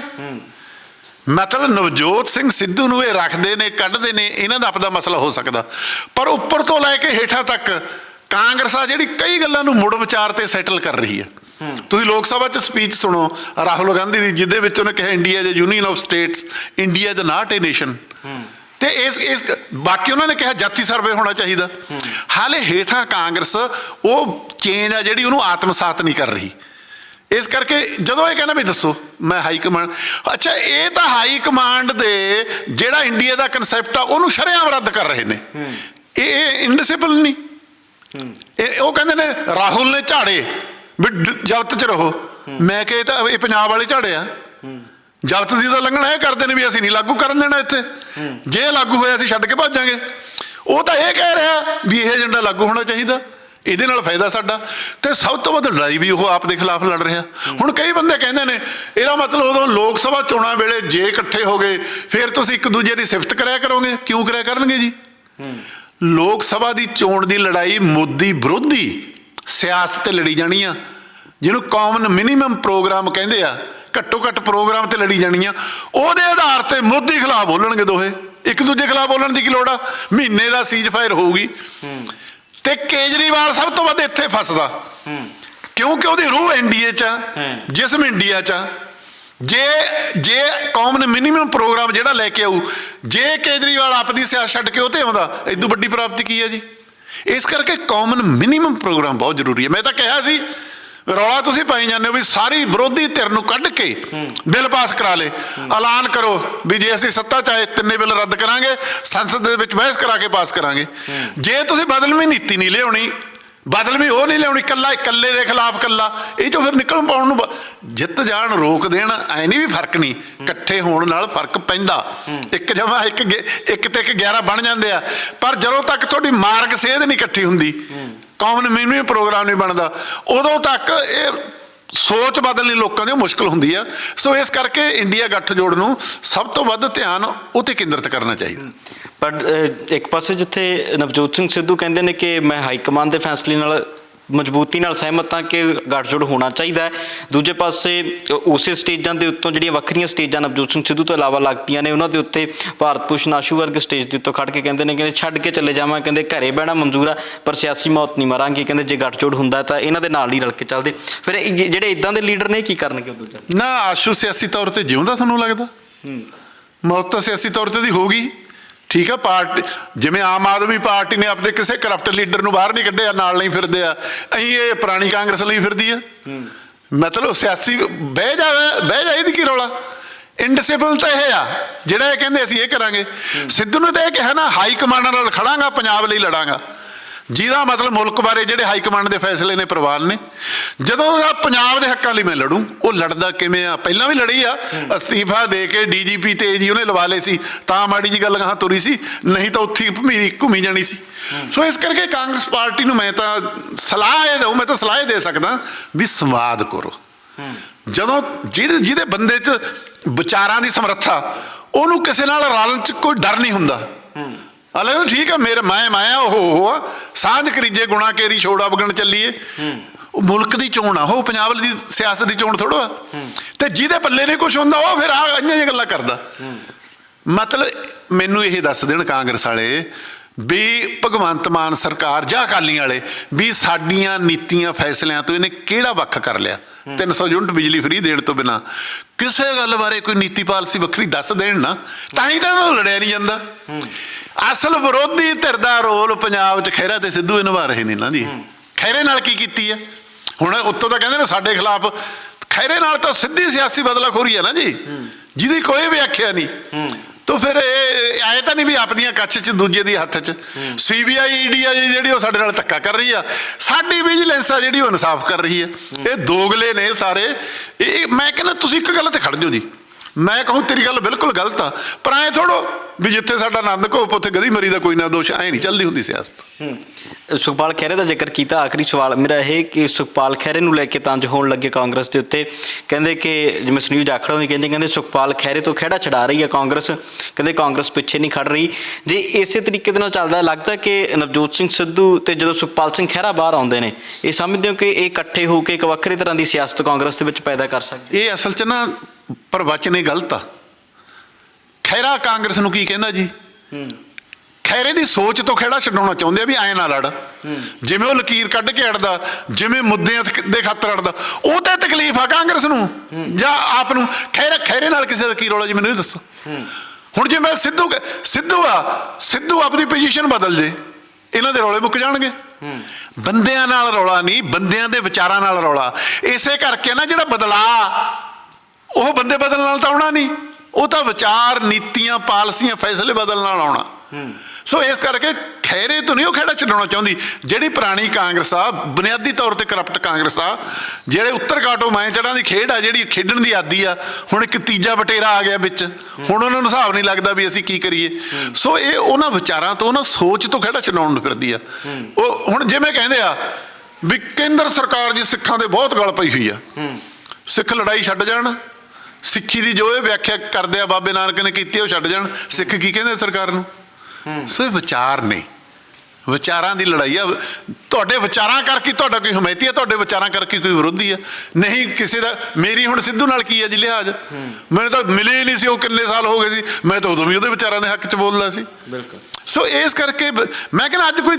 ਮਤਲਬ ਨਵਜੋਤ ਸਿੰਘ ਸਿੱਧੂ ਨੂੰ ਇਹ ਰੱਖਦੇ ਨੇ, ਕੱਢਦੇ ਨੇ, ਇਹਨਾਂ ਦਾ ਆਪਦਾ ਮਸਲਾ ਹੋ ਸਕਦਾ। ਪਰ ਉੱਪਰ ਤੋਂ ਲੈ ਕੇ ਹੇਠਾਂ ਤੱਕ ਕਾਂਗਰਸ ਆ ਜਿਹੜੀ ਕਈ ਗੱਲਾਂ ਨੂੰ ਮੁੜ ਵਿਚਾਰ ਤੇ ਸੈਟਲ ਕਰ ਰਹੀ ਹੈ। ਤੁਸੀਂ ਲੋਕ ਸਭਾ ਚ ਸਪੀਚ ਸੁਣੋ, ਰਾਹੁਲ ਗਾਂਧੀ ਦੀ, ਜਿਹਦੇ ਵਿੱਚ ਉਹਨੇ ਕਿਹਾ India is union of states India is not a nation ਤੇ ਇਸ ਇਸ, ਬਾਕੀ ਉਹਨਾਂ ਨੇ ਕਿਹਾ ਜਾਤੀ ਸਰਵੇ ਹੋਣਾ ਚਾਹੀਦਾ। ਹਾਲੇ ਹੇਠਾਂ ਕਾਂਗਰਸ, ਉਹ ਚੇਂਜ ਆ ਜਿਹੜੀ ਉਹਨੂੰ ਆਤਮਸਾਤ ਨਹੀਂ ਕਰ ਰਹੀ। ਇਸ ਕਰਕੇ ਜਦੋਂ ਇਹ ਕਹਿੰਦਾ ਵੀ ਦੱਸੋ, ਮੈਂ ਹਾਈ ਕਮਾਂਡ ਅੱਛਾ, ਇਹ ਤਾਂ ਹਾਈ ਕਮਾਂਡ ਦੇ ਜਿਹੜਾ ਇੰਡੀਆ ਦਾ ਕਨਸੈਪਟ ਆ, ਉਹਨੂੰ ਸ਼ਰੇਆਮ ਰੱਦ ਕਰ ਰਹੇ ਨੇ। ਇਹ ਇਹ ਇਨਡਿਸਿਪਲ ਨਹੀਂ। ਇਹ, ਉਹ ਕਹਿੰਦੇ ਨੇ ਰਾਹੁਲ ਨੇ ਝਾੜੇ। ਵੀ ਡ- 'ਚ ਰਹੋ। ਮੈਂ ਕਿਹਾ ਇਹ ਤਾਂ ਇਹ ਪੰਜਾਬ ਵਾਲੇ ਝਾੜੇ ਆ। ਜ਼ਬਤ ਦੀ ਤਾਂ ਲੰਘਣਾ ਇਹ ਕਰਦੇ ਨੇ ਵੀ ਅਸੀਂ ਨਹੀਂ ਲਾਗੂ ਕਰਨ ਦੇਣਾ ਇੱਥੇ। ਜੇ ਲਾਗੂ ਹੋਇਆ ਅਸੀਂ ਛੱਡ ਕੇ ਭੱਜਾਂਗੇ। ਉਹ ਤਾਂ ਇਹ ਕਹਿ ਰਿਹਾ ਵੀ ਇਹ ਏਜੰਡਾ ਲਾਗੂ ਹੋਣਾ ਚਾਹੀਦਾ। ਇਹਦੇ ਨਾਲ ਫਾਇਦਾ ਸਾਡਾ। ਤੇ ਸਭ ਤੋਂ ਵੱਧ ਲੜਾਈ ਵੀ ਉਹ ਆਪ ਦੇ ਖਿਲਾਫ ਲੜ ਰਿਹਾ। ਹੁਣ ਕਈ ਬੰਦੇ ਕਹਿੰਦੇ ਨੇ, ਇਹਦਾ ਮਤਲਬ ਉਦੋਂ ਲੋਕ ਸਭਾ ਚੋਣਾਂ ਵੇਲੇ ਜੇ ਇਕੱਠੇ ਹੋ ਗਏ, ਫਿਰ ਤੁਸੀਂ ਇੱਕ ਦੂਜੇ ਦੀ ਸਿਫਤ ਕਰਿਆ ਕਰੋਗੇ। ਕਿਉਂ ਕਰਿਆ ਕਰਨਗੇ ਜੀ? ਲੋਕ ਸਭਾ ਦੀ ਚੋਣ ਦੀ ਲੜਾਈ ਮੋਦੀ ਵਿਰੋਧੀ ਸਿਆਸਤ ਤੇ ਲੜੀ ਜਾਣੀ ਆ। ਜਿਹਨੂੰ ਕਾਮਨ ਮਿਨੀਮਮ ਪ੍ਰੋਗਰਾਮ ਕਹਿੰਦੇ ਆ ਘੱਟੋ ਘੱਟ ਪ੍ਰੋਗਰਾਮ ਤੇ ਲੜੀ ਜਾਣੀ ਆ। ਉਹਦੇ ਆਧਾਰ ਤੇ ਮੋਦੀ ਖਿਲਾਫ ਬੋਲਣਗੇ ਦੋਹੇ। ਇੱਕ ਦੂਜੇ ਖਿਲਾਫ ਬੋਲਣ ਦੀ ਕੀ ਲੋੜ ਆ? ਮਹੀਨੇ ਦਾ ਸੀਜ਼ ਫਾਇਰ ਹੋਊਗੀ। ਤੇ ਕੇਜਰੀਵਾਲ ਸਭ ਤੋਂ ਵੱਧ ਇੱਥੇ ਫਸਦਾ। ਕਿਉਂਕਿ ਉਹਦੀ ਰੂਹ ਐਨਡੀਏ ਚ ਆ ਜਿਸਮ ਇੰਡੀਆ ਚ ਆ। ਜੇ ਜੇ ਕਾਮਨ ਮਿਨੀਮਮ ਪ੍ਰੋਗਰਾਮ ਜਿਹੜਾ ਲੈ ਕੇ ਆਊ ਜੇ ਕੇਜਰੀਵਾਲ ਆਪਦੀ ਸਿਆਸਤ ਛੱਡ ਕੇ ਉਹ ਤੇ ਆਉਂਦਾ ਇਦੋਂ ਵੱਡੀ ਪ੍ਰਾਪਤੀ ਕੀ ਹੈ ਜੀ? ਇਸ ਕਰਕੇ ਕਾਮਨ ਮਿਨੀਮਮ ਪ੍ਰੋਗਰਾਮ ਬਹੁਤ ਜ਼ਰੂਰੀ ਹੈ। ਮੈਂ ਤਾਂ ਕਿਹਾ ਸੀ, ਰੌਲਾ ਤੁਸੀਂ ਪਾਈ ਜਾਂਦੇ ਹੋ ਵੀ ਸਾਰੀ ਵਿਰੋਧੀ ਧਿਰ ਨੂੰ ਕੱਢ ਕੇ ਬਿੱਲ ਪਾਸ ਕਰਾ ਲੇ। ਐਲਾਨ ਕਰੋ ਵੀ ਜੇ ਅਸੀਂ ਸੱਤਾ ਚਾਹੇ ਤਿੰਨੇ ਬਿੱਲ ਰੱਦ ਕਰਾਂਗੇ, ਸੰਸਦ ਦੇ ਵਿੱਚ ਬਹਿਸ ਕਰਾ ਕੇ ਪਾਸ ਕਰਾਂਗੇ। ਜੇ ਤੁਸੀਂ ਬਦਲਵੀਂ ਨੀਤੀ ਨਹੀਂ ਲਿਆਉਣੀ ਬਦਲਵੀਂ ਉਹ ਨਹੀਂ ਲਿਆਉਣੀ, ਇਕੱਲਾ, ਇਕੱਲੇ ਦੇ ਖਿਲਾਫ ਇਕੱਲਾ। ਇਹ ਚੋਂ ਫਿਰ ਨਿਕਲ ਪਾਉਣ ਨੂੰ ਜਿੱਤ ਜਾਣ, ਰੋਕ ਦੇਣ, ਐ ਨਹੀਂ ਵੀ ਫ਼ਰਕ ਨਹੀਂ। ਇਕੱਠੇ ਹੋਣ ਨਾਲ ਫ਼ਰਕ ਪੈਂਦਾ। ਇੱਕ ਜਮਾ ਇੱਕ ਗੇ- ਇੱਕ ਤੇ ਇੱਕ 11 ਬਣ ਜਾਂਦੇ ਆ। ਪਰ ਜਦੋਂ ਤੱਕ ਤੁਹਾਡੀ ਮਾਰਗ ਸੇਧ ਨਹੀਂ ਇਕੱਠੀ ਹੁੰਦੀ ਕੌਮਨ ਮਿਨੀਮਮ ਪ੍ਰੋਗਰਾਮ ਨਹੀਂ ਬਣਦਾ, ਉਦੋਂ ਤੱਕ ਇਹ ਸੋਚ ਬਦਲਣੀ ਲੋਕਾਂ ਦੀ ਮੁਸ਼ਕਲ ਹੁੰਦੀ ਆ। ਸੋ ਇਸ ਕਰਕੇ ਇੰਡੀਆ ਗੱਠਜੋੜ ਨੂੰ ਸਭ ਤੋਂ ਵੱਧ ਧਿਆਨ ਉਹ ਤੇ ਕੇਂਦਰਿਤ ਕਰਨਾ ਚਾਹੀਦਾ। ਪਰ ਇੱਕ ਪਾਸੇ ਜਿੱਥੇ ਨਵਜੋਤ ਸਿੰਘ ਸਿੱਧੂ ਕਹਿੰਦੇ ਨੇ ਕਿ ਮੈਂ ਹਾਈ ਕਮਾਂਡ ਦੇ ਫੈਸਲੇ ਨਾਲ ਮਜ਼ਬੂਤੀ ਨਾਲ ਸਹਿਮਤ ਹਾਂ ਕਿ ਗੱਠਜੋੜ ਹੋਣਾ ਚਾਹੀਦਾ ਹੈ। ਦੂਜੇ ਪਾਸੇ ਉਸੇ ਸਟੇਜਾਂ ਦੇ ਉੱਤੋਂ ਜਿਹੜੀਆਂ ਵੱਖਰੀਆਂ ਸਟੇਜਾਂ ਨਵਜੋਤ ਸਿੰਘ ਸਿੱਧੂ ਤੋਂ ਇਲਾਵਾ ਲੱਗਦੀਆਂ ਨੇ ਉਹਨਾਂ ਦੇ ਉੱਤੇ ਭਾਰਤ ਭੂਸ਼ਣ ਆਸ਼ੂ ਵਰਗੇ ਸਟੇਜ ਦੇ ਉੱਤੋਂ ਖੜ ਕੇ ਕਹਿੰਦੇ ਨੇ ਕਹਿੰਦੇ ਛੱਡ ਕੇ ਚੱਲੇ ਜਾਵਾਂ ਕਹਿੰਦੇ ਘਰੇ ਬਹਿਣਾ ਮਨਜ਼ੂਰ ਆ ਪਰ ਸਿਆਸੀ ਮੌਤ ਨਹੀਂ ਮਰਾਂਗੇ ਕਹਿੰਦੇ ਜੇ ਗੱਠਜੋੜ ਹੁੰਦਾ ਤਾਂ ਇਹਨਾਂ ਦੇ ਨਾਲ ਹੀ ਰਲ ਕੇ ਚੱਲਦੇ। ਫਿਰ ਜਿਹੜੇ ਇਦਾਂ ਦੇ ਲੀਡਰ ਨੇ ਕੀ ਕਰਨਗੇ ਉਦੋਂ? ਨਾ ਆਸ਼ੂ ਸਿਆਸੀ ਤੌਰ ਤੇ ਜਿਉਂਦਾ ਤੁਹਾਨੂੰ ਲੱਗਦਾ। ਮੌਤ ਤਾਂ ਸਿਆਸੀ ਤੌਰ ਤੇ ਦੀ ਹੋਗੀ ਠੀਕ ਆ ਪਾਰਟੀ ਜਿਵੇਂ ਆਮ ਆਦਮੀ ਪਾਰਟੀ ਨੇ ਆਪਣੇ ਕਿਸੇ ਕਰਪਟ ਲੀਡਰ ਨੂੰ ਬਾਹਰ ਨਹੀਂ ਕੱਢਿਆ ਨਾਲ ਨਹੀਂ ਫਿਰਦੇ ਆ ਅਹੀਂ ਇਹ ਪੁਰਾਣੀ ਕਾਂਗਰਸ ਲਈ ਫਿਰਦੀ ਆ। ਮਤਲਬ ਸਿਆਸੀ ਬਹਿ ਜਾਵੇ ਬਹਿ ਜਾਏ ਦੀ ਕੀ ਰੌਲਾ? ਇਨਡਿਸਿਪਲ ਤਾਂ ਇਹ ਆ ਜਿਹੜਾ ਇਹ ਕਹਿੰਦੇ ਅਸੀਂ ਇਹ ਕਰਾਂਗੇ। ਸਿੱਧੂ ਨੇ ਤਾਂ ਇਹ ਕਿਹਾ ਨਾ ਹਾਈ ਕਮਾਂਡ ਨਾਲ ਖੜਾਂਗਾ ਪੰਜਾਬ ਲਈ ਲੜਾਂਗਾ। ਜਿਹਦਾ ਮਤਲਬ ਮੁਲਕ ਬਾਰੇ ਜਿਹੜੇ ਹਾਈ ਕਮਾਂਡ ਦੇ ਫੈਸਲੇ ਨੇ ਪ੍ਰਵਾਨ ਨੇ। ਜਦੋਂ ਆ ਪੰਜਾਬ ਦੇ ਹੱਕਾਂ ਲਈ ਮੈਂ ਲੜੂੰ, ਉਹ ਲੜਦਾ ਕਿਵੇਂ ਆ? ਪਹਿਲਾਂ ਵੀ ਲੜੀ ਆ। ਅਸਤੀਫਾ ਦੇ ਕੇ ਡੀਜੀਪੀ ਤੇ ਜੀ ਉਹਨੇ ਲਵਾ ਲਏ ਸੀ। ਤਾਂ ਮਾੜੀ ਜੀ ਗੱਲ ਗਾਹਾਂ ਤੁਰੀ ਸੀ, ਨਹੀਂ ਤਾਂ ਉੱਥੇ ਭਮੀਰੀ ਘੁੰਮੀ ਜਾਣੀ ਸੀ। ਸੋ ਇਸ ਕਰਕੇ ਕਾਂਗਰਸ ਪਾਰਟੀ ਨੂੰ ਮੈਂ ਤਾਂ ਸਲਾਹ ਇਹ ਦਊਂ, ਮੈਂ ਤਾਂ ਸਲਾਹ ਇਹ ਦੇ ਸਕਦਾ ਵੀ ਸੰਵਾਦ ਕਰੋ। ਜਦੋਂ ਜਿਹਦੇ ਜਿਹਦੇ ਬੰਦੇ 'ਚ ਵਿਚਾਰਾਂ ਦੀ ਸਮਰੱਥਾ, ਉਹਨੂੰ ਕਿਸੇ ਨਾਲ ਰਲਣ 'ਚ ਕੋਈ ਡਰ ਨਹੀਂ ਹੁੰਦਾ। ਹਲੇ ਉਹ ਠੀਕ ਆ, ਮੇਰੇ ਮੈਂ ਮੈਂ ਉਹ ਉਹ ਆ। ਸਾਂਝ ਕਰੀਜੇ, ਗੁਣਾ ਕੇਰੀ, ਛੋੜਾ ਵਗਣ ਚੱਲੀਏ। ਉਹ ਮੁਲਕ ਦੀ ਚੋਣ ਆ, ਉਹ ਪੰਜਾਬ ਦੀ ਸਿਆਸਤ ਦੀ ਚੋਣ ਥੋੜੋ ਆ ਤੇ ਜਿਹਦੇ ਪੱਲੇ ਨਹੀਂ ਕੁਝ ਹੁੰਦਾ, ਉਹ ਫਿਰ ਆ ਇੰਨੀਆਂ ਜਿਹੀਆਂ ਗੱਲਾਂ ਕਰਦਾ। ਮਤਲਬ ਮੈਨੂੰ ਇਹ ਦੱਸ ਦੇਣ ਕਾਂਗਰਸ ਵਾਲੇ ਵੀ ਭਗਵੰਤ ਮਾਨ ਸਰਕਾਰ ਜਾਂ ਅਕਾਲੀਆਂ ਵਾਲੇ ਵੀ ਸਾਡੀਆਂ ਨੀਤੀਆਂ ਫੈਸਲਿਆਂ ਤੋਂ ਇਹਨੇ ਕਿਹੜਾ ਵੱਖ ਕਰ ਲਿਆ? 300 ਯੂਨਿਟ ਬਿਜਲੀ ਫ੍ਰੀ ਦੇਣ ਤੋਂ ਬਿਨਾ। ਕਿਸੇ ਗੱਲ ਬਾਰੇ ਕੋਈ ਨੀਤੀ ਪਾਲਿਸੀ ਵੱਖਰੀ ਦੱਸ ਦੇਣ ਨਾ ਤਾਂ ਹੀ ਤਾਂ ਲੜਿਆ ਨਹੀਂ ਜਾਂਦਾ। ਅਸਲ ਵਿਰੋਧੀ ਧਿਰ ਦਾ ਰੋਲ ਪੰਜਾਬ 'ਚ ਖਹਿਰਾ ਤੇ ਸਿੱਧੂ ਨਿਭਾ ਰਹੇ ਨੇ ਨਾ ਜੀ ਖਹਿਰੇ ਨਾਲ ਕੀ ਕੀਤੀ ਹੈ ਹੁਣ ਉੱਤੋਂ ਤਾਂ ਕਹਿੰਦੇ ਨੇ ਸਾਡੇ ਖਿਲਾਫ ਖਹਿਰੇ ਨਾਲ ਤਾਂ ਸਿੱਧੀ ਸਿਆਸੀ ਬਦਲਾਖੋਰੀ ਹੈ ਨਾ ਜੀ। ਜਿਹਦੀ ਕੋਈ ਵਿਆਖਿਆ ਨਹੀਂ। ਤਾਂ ਫਿਰ ਇਹ ਆਏ ਤਾਂ ਨਹੀਂ ਵੀ ਆਪਦੀਆਂ ਕੱਛ 'ਚ ਦੂਜੇ ਦੀ ਹੱਥ 'ਚ। ਸੀਬੀਆਈ ਈਡੀ ਆ ਜੀ ਜਿਹੜੀ ਉਹ ਸਾਡੇ ਨਾਲ ਧੱਕਾ ਕਰ ਰਹੀ ਆ। ਸਾਡੀ ਵਿਜੀਲੈਂਸ ਆ ਜਿਹੜੀ ਉਹ ਇਨਸਾਫ ਕਰ ਰਹੀ ਆ। ਇਹ ਦੋਗਲੇ ਨੇ ਸਾਰੇ। ਇਹ ਮੈਂ ਕਹਿੰਦਾ ਤੁਸੀਂ ਇੱਕ ਗੱਲ ਤੇ ਖੜ ਜਾਓ ਜੀ। ਮੈਂ ਕਹੂੰ ਤੇਰੀ ਗੱਲ ਬਿਲਕੁਲ ਗਲਤ ਆ ਪਰ ਐ ਥੋੜੋ ਵੀ ਜਿੱਥੇ ਸਾਡਾ ਆਨੰਦ ਘੋਪ ਉੱਥੇ ਗਦੀ ਮਰੀ ਦਾ ਕੋਈ ਨਾ ਦੋਸ਼ ਐ ਨਹੀਂ ਚੱਲਦੀ ਹੁੰਦੀ ਸਿਆਸਤ। ਹੂੰ। ਸੁਖਪਾਲ ਖਹਿਰੇ ਦਾ ਜ਼ਿਕਰ ਕੀਤਾ ਆਖਰੀ ਸਵਾਲ ਮੇਰਾ ਇਹ ਕਿ ਸੁਖਪਾਲ ਖਹਿਰੇ ਨੂੰ ਲੈ ਕੇ ਤੰਜ ਹੋਣ ਲੱਗੇ ਕਾਂਗਰਸ ਦੇ ਉੱਤੇ। ਕਹਿੰਦੇ ਕਿ ਜਿਵੇਂ ਸੁਨੀਲ ਜਾਖੜ ਦੀ ਕਹਿੰਦੇ ਕਹਿੰਦੇ ਸੁਖਪਾਲ ਖਹਿਰੇ ਤੋਂ ਖਹਿੜਾ ਛਡਾ ਰਹੀ ਹੈ ਕਾਂਗਰਸ ਕਹਿੰਦੇ ਕਾਂਗਰਸ ਪਿੱਛੇ ਨਹੀਂ ਖੜ ਰਹੀ। ਜੇ ਇਸੇ ਤਰੀਕੇ ਦੇ ਨਾਲ ਚੱਲਦਾ ਲੱਗਦਾ ਕਿ ਨਵਜੋਤ ਸਿੰਘ ਸਿੱਧੂ ਤੇ ਜਦੋਂ ਸੁਖਪਾਲ ਸਿੰਘ ਖਹਿਰਾ ਬਾਹਰ ਆਉਂਦੇ ਨੇ ਇਹ ਸਮਝਦੇ ਹੋ ਕਿ ਇਹ ਇਕੱਠੇ ਹੋ ਕੇ ਇੱਕ ਵੱਖਰੀ ਤਰ੍ਹਾਂ ਦੀ ਸਿਆਸਤ ਕਾਂਗਰਸ ਦੇ ਵਿੱਚ ਪੈਦਾ ਕਰ ਸਕਦੇ ਇਹ ਅਸਲ 'ਚ ਨਾ ਪ੍ਰਵਚਨ ਹੀ ਗਲਤ ਆ। ਖੈਰਾ ਕਾਂਗਰਸ ਨੂੰ ਕੀ ਕਹਿੰਦਾ ਜੀ? ਖੈਰੇ ਦੀ ਸੋਚ ਤੋਂ ਖੇੜਾ ਛਡਾਉਣਾ ਚਾਹੁੰਦੇ ਆ ਵੀ ਐ ਨਾ ਲੜ। ਜਿਵੇਂ ਉਹ ਲਕੀਰ ਕੱਢ ਕੇ ਅੜਦਾ ਜਿਵੇਂ ਮੁੱਦਿਆਂ ਦੇ ਖਾਤਰ ਅੜਦਾ ਉਹ ਤੇ ਤਕਲੀਫ ਆ ਕਾਂਗਰਸ ਨੂੰ। ਜਾਂ ਆਪ ਨੂੰ। ਖੈਰੇ ਖੈਰੇ ਨਾਲ ਕਿਸੇ ਦਾ ਕੀ ਰੌਲਾ ਜੀ ਮੈਨੂੰ ਇਹ ਦੱਸੋ। ਹੁਣ ਜੇ ਮੈਂ ਸਿੱਧੂ ਸਿੱਧੂ ਆ ਸਿੱਧੂ ਆਪਣੀ ਪੋਜੀਸ਼ਨ ਬਦਲ ਜੇ ਇਹਨਾਂ ਦੇ ਰੌਲੇ ਮੁੱਕ ਜਾਣਗੇ। ਬੰਦਿਆਂ ਨਾਲ ਰੌਲਾ ਨਹੀਂ ਬੰਦਿਆਂ ਦੇ ਵਿਚਾਰਾਂ ਨਾਲ ਰੌਲਾ। ਇਸੇ ਕਰਕੇ ਨਾ ਜਿਹੜਾ ਬਦਲਾ ਉਹ ਬੰਦੇ ਬਦਲਣ ਨਾਲ ਤਾਂ ਆਉਣਾ ਨਹੀਂ। ਉਹ ਤਾਂ ਵਿਚਾਰ ਨੀਤੀਆਂ ਪਾਲਸੀਆਂ ਫੈਸਲੇ ਬਦਲਣ ਨਾਲ ਆਉਣਾ। ਸੋ ਇਸ ਕਰਕੇ ਖੈਰੇ ਤੋਂ ਨਹੀਂ ਉਹ ਖੇੜਾ ਛਡਾਉਣਾ ਚਾਹੁੰਦੀ। ਜਿਹੜੀ ਪੁਰਾਣੀ ਕਾਂਗਰਸ ਆ ਬੁਨਿਆਦੀ ਤੌਰ ਤੇ ਕਰਪਟ ਕਾਂਗਰਸ ਆ ਜਿਹੜੇ ਉੱਤਰ ਕਾਟੋ ਮੈਂ ਚੜਾਂ ਦੀ ਖੇਡ ਆ ਜਿਹੜੀ ਖੇਡਣ ਦੀ ਆਦੀ ਆ ਹੁਣ ਇੱਕ ਤੀਜਾ ਬਟੇਰਾ ਆ ਗਿਆ ਵਿੱਚ। ਹੁਣ ਉਹਨਾਂ ਨੂੰ ਹਿਸਾਬ ਨਹੀਂ ਲੱਗਦਾ ਵੀ ਅਸੀਂ ਕੀ ਕਰੀਏ। ਸੋ ਇਹ ਉਹਨਾਂ ਵਿਚਾਰਾਂ ਤੋਂ ਉਹਨਾਂ ਸੋਚ ਤੋਂ ਖੇੜਾ ਛਡਾਉਣ ਨੂੰ ਫਿਰਦੀ ਆ। ਉਹ ਹੁਣ ਜਿਵੇਂ ਕਹਿੰਦੇ ਆ ਵੀ ਕੇਂਦਰ ਸਰਕਾਰ ਜੀ ਸਿੱਖਾਂ ਦੇ ਬਹੁਤ ਗਲ ਪਈ ਹੋਈ ਆ। ਸਿੱਖ ਲੜਾਈ ਛੱਡ ਜਾਣ ਸਿੱਖੀ ਦੀ ਜੋ ਇਹ ਵਿਆਖਿਆ ਕਰਦੇ ਆ ਬਾਬੇ ਨਾਨਕ ਨੇ ਕੀਤੀ ਉਹ ਛੱਡ ਜਾਣ। ਸਿੱਖ ਕੀ ਕਹਿੰਦੇ ਸਰਕਾਰ ਨੂੰ? ਸੋ ਇਹ ਵਿਚਾਰ ਨੇ। ਵਿਚਾਰਾਂ ਦੀ ਲੜਾਈ ਆ। ਤੁਹਾਡੇ ਵਿਚਾਰਾਂ ਕਰਕੇ ਤੁਹਾਡਾ ਕੋਈ ਹਮਾਇਤੀ ਆ ਤੁਹਾਡੇ ਵਿਚਾਰਾਂ ਕਰਕੇ ਕੋਈ ਵਿਰੋਧੀ ਆ। ਨਹੀਂ ਕਿਸੇ ਦਾ ਮੇਰੀ ਹੁਣ ਸਿੱਧੂ ਨਾਲ ਕੀ ਆ ਜੀ ਲਿਹਾਜ਼? ਮੈਨੂੰ ਤਾਂ ਮਿਲੇ ਹੀ ਨਹੀਂ ਸੀ ਉਹ ਕਿੰਨੇ ਸਾਲ ਹੋ ਗਏ ਸੀ। ਮੈਂ ਤਾਂ ਉਦੋਂ ਵੀ ਉਹਦੇ ਵਿਚਾਰਾਂ ਦੇ ਹੱਕ 'ਚ ਬੋਲਦਾ ਸੀ। ਬਿਲਕੁਲ। ਸੋ ਇਸ ਕਰਕੇ ਮੈਂ ਕਹਿੰਦਾ ਅੱਜ ਕੋਈ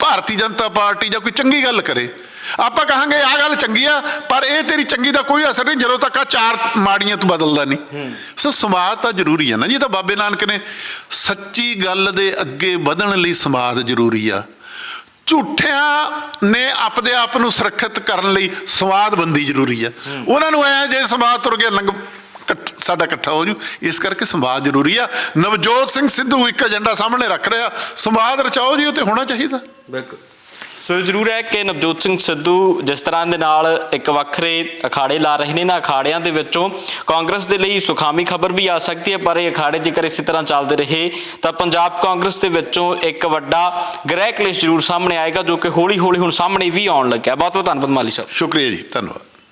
ਭਾਰਤੀ ਜਨਤਾ ਪਾਰਟੀ ਜਾਂ ਕੋਈ ਚੰਗੀ ਗੱਲ ਕਰੇ। ਆਪਾਂ ਕਹਾਂਗੇ ਆਹ ਗੱਲ ਚੰਗੀ ਆ ਪਰ ਇਹ ਤੇਰੀ ਚੰਗੀ ਦਾ ਕੋਈ ਅਸਰ ਨਹੀਂ ਜਦੋਂ ਤੱਕ ਆ ਚਾਰ ਮਾੜੀਆਂ ਤੂੰ ਬਦਲਦਾ ਨਹੀਂ। ਸੋ ਸਮਾਜ ਤਾਂ ਜ਼ਰੂਰੀ ਆ ਨਾ ਜੀ ਤਾਂ ਬਾਬੇ ਨਾਨਕ ਨੇ ਸੱਚੀ ਗੱਲ ਦੇ ਅੱਗੇ ਵਧਣ ਲਈ ਸਮਾਜ ਜ਼ਰੂਰੀ ਆ। ਝੂਠਿਆਂ ਨੇ ਆਪਦੇ ਆਪ ਨੂੰ ਸੁਰੱਖਿਅਤ ਕਰਨ ਲਈ ਸਵਾਦਬੰਦੀ ਜ਼ਰੂਰੀ ਆ। ਉਹਨਾਂ ਨੂੰ ਐ ਜੇ ਸਮਾਜ ਤੁਰ ਗਿਆ ਲੰਗ ਸਾਡਾ ਇਕੱਠਾ ਹੋ ਜੂ। ਇਸ ਕਰਕੇ ਸੰਵਾਦ ਜ਼ਰੂਰੀ ਆ। ਨਵਜੋਤ ਸਿੰਘ ਸਿੱਧੂ ਇੱਕ ਏਜੰਡਾ ਸਾਹਮਣੇ ਰੱਖ ਰਿਹਾ। ਸੰਵਾਦ ਰਚਾਓ ਜੀ ਉਹ ਤੇ ਹੋਣਾ ਚਾਹੀਦਾ। ਬਿਲਕੁਲ। ਸੋ ਇਹ ਜ਼ਰੂਰ ਹੈ ਕਿ ਨਵਜੋਤ ਸਿੰਘ ਸਿੱਧੂ ਜਿਸ ਤਰ੍ਹਾਂ ਦੇ ਨਾਲ ਇੱਕ ਵੱਖਰੇ ਅਖਾੜੇ ਲਾ ਰਹੇ ਨੇ ਨਾ ਅਖਾੜਿਆਂ ਦੇ ਵਿੱਚੋਂ ਕਾਂਗਰਸ ਦੇ ਲਈ ਸੁਖਾਮੀ ਖਬਰ ਵੀ ਆ ਸਕਦੀ ਹੈ ਪਰ ਇਹ ਅਖਾੜੇ ਜੇਕਰ ਇਸੇ ਤਰ੍ਹਾਂ ਚੱਲਦੇ ਰਹੇ ਤਾਂ ਪੰਜਾਬ ਕਾਂਗਰਸ ਦੇ ਵਿੱਚੋਂ ਇੱਕ ਵੱਡਾ ਗ੍ਰਹਿ ਕਲੇਸ਼ ਜ਼ਰੂਰ ਸਾਹਮਣੇ ਆਏਗਾ ਜੋ ਕਿ ਹੌਲੀ ਹੌਲੀ ਹੁਣ ਸਾਹਮਣੇ ਵੀ ਆਉਣ ਲੱਗਿਆ। ਬਹੁਤ ਬਹੁਤ ਧੰਨਵਾਦ ਮਾਲੀ ਸਾਹਿਬ। ਸ਼ੁਕਰੀਆ ਜੀ ਧੰਨਵਾਦ।